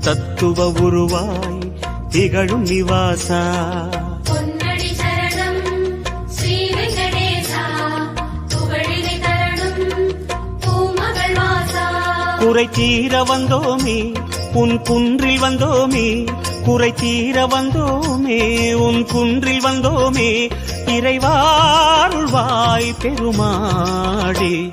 தத்துவ உருவாய் திகழும் நிவாசா. குறை தீர வந்தோமே உன் குன்றில் வந்தோமே. குறை தீர வந்தோமே உன் குன்றில் வந்தோமே. இறைவாருள்வாய் பெருமாடே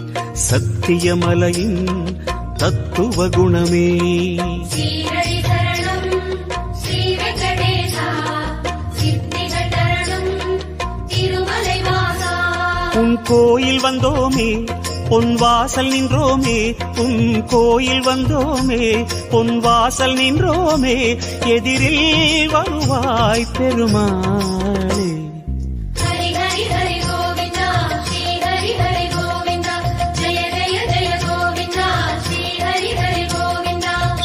சத்தியமலையின் தத்துவ குணமே. உன் கோயில் வந்தோமே பொன் வாசல் நின்றோமே உன் கோயில் வந்தோமே பொன் வாசல் நின்றோமே எதிரில் வருவாய் பெருமாளே.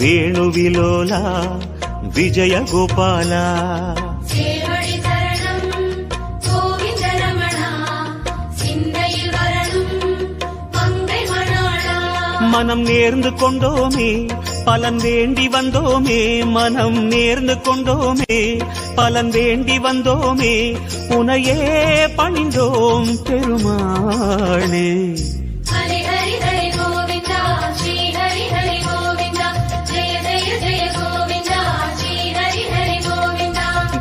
వేణువిలోల విజయ గోపాల மனம் நேர்ந்து கொண்டோமே பலன் வேண்டி வந்தோமே மனம் நேர்ந்து கொண்டோமே பலன் வேண்டி வந்தோமே உனையே பணிந்தோம் பெருமாளே.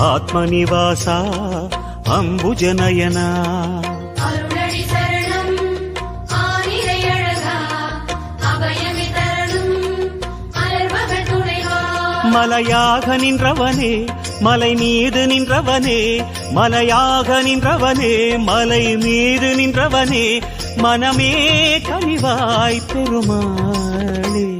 ஆத்மநிவாசா துணைவா. மலையாக நின்றவனே மலை மீது நின்றவனே மலையாக நின்றவனே மலை மீது நின்றவனே மனமே கனிவாய் பெருமாளே.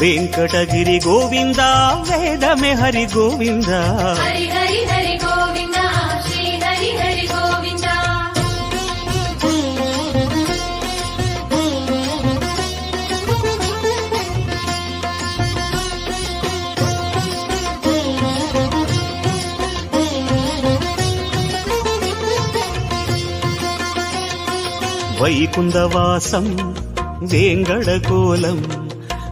వెంకటగిరి గోవింద వేదమే హరి గోవింద. వైకుందవాసం వేంగళకోలం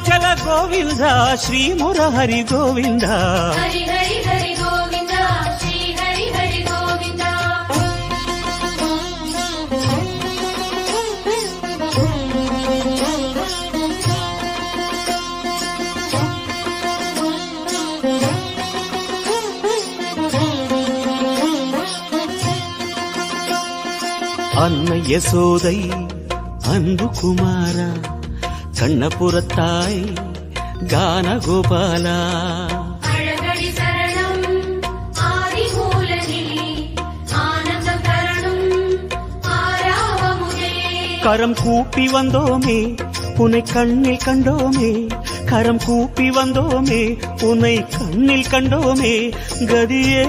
హిమాచల గోవింద శ్రీ మురహరి గోవింద హరి హరి హరి గోవింద శ్రీ హరి హరి గోవింద అన్నయ్య సోదై అందు కుమారా கண்ணபுரத்தாய் கானகோபாலா. கரம் கூப்பி வந்தோமே உன்னை கண்ணில் கண்டோமே கரம் கூப்பி வந்தோமே உன்னை கண்ணில் கண்டோமே கதியே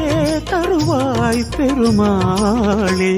தருவாய் பெருமாளே.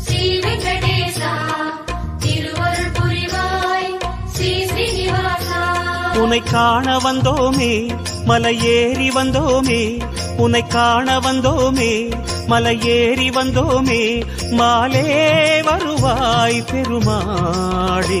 ஸ்ரீ வெங்கடேசா திருவருள் புரிவாய் ஸ்ரீ ஸ்ரீனிவாசா உனை காண வந்தோமே மலை ஏறி வந்தோமே உனை காண வந்தோமே மலை ஏறி வந்தோமே மாலே வருவாய் பெருமாளே.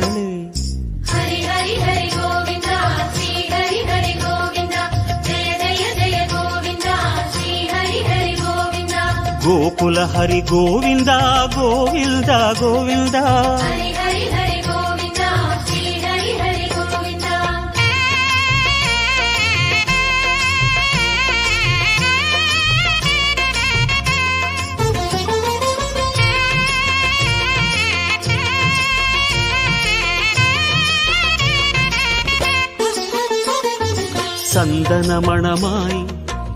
గోకుల హరి గోవింద గోవింద గోవింద. సందన మణమాయి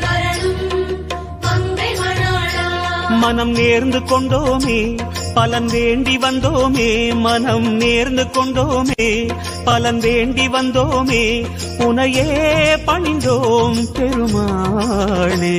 வரணும் மங்கை மணாளா. மனம் நேர்ந்து கொண்டோமே பலன் வேண்டி வந்தோமே மனம் நேர்ந்து கொண்டோமே பலன் வேண்டி வந்தோமே உனையே பணிந்தோம் பெருமாளே.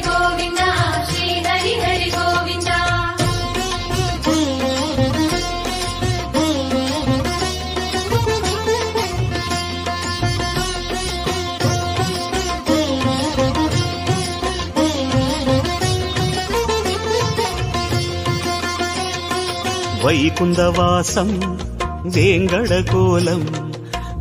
கோவிந்தா ஸ்ரீ ஹரி கோவிந்தா வைகுந்தவாசம் வேங்கட கோலம்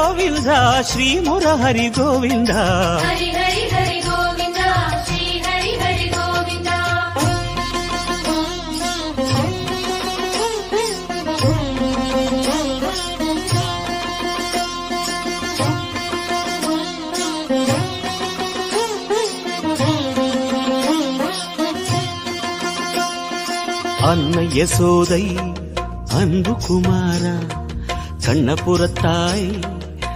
சிம்மாச்சல கோவிந்தா ஸ்ரீ முரஹரி கோவிந்தா ஹரி ஹரி ஹரி கோவிந்தா ஸ்ரீ ஹரி ஹரி கோவிந்தா அன்னை யசோதை அன்பு குமாரா கண்ணபுரத்தாய்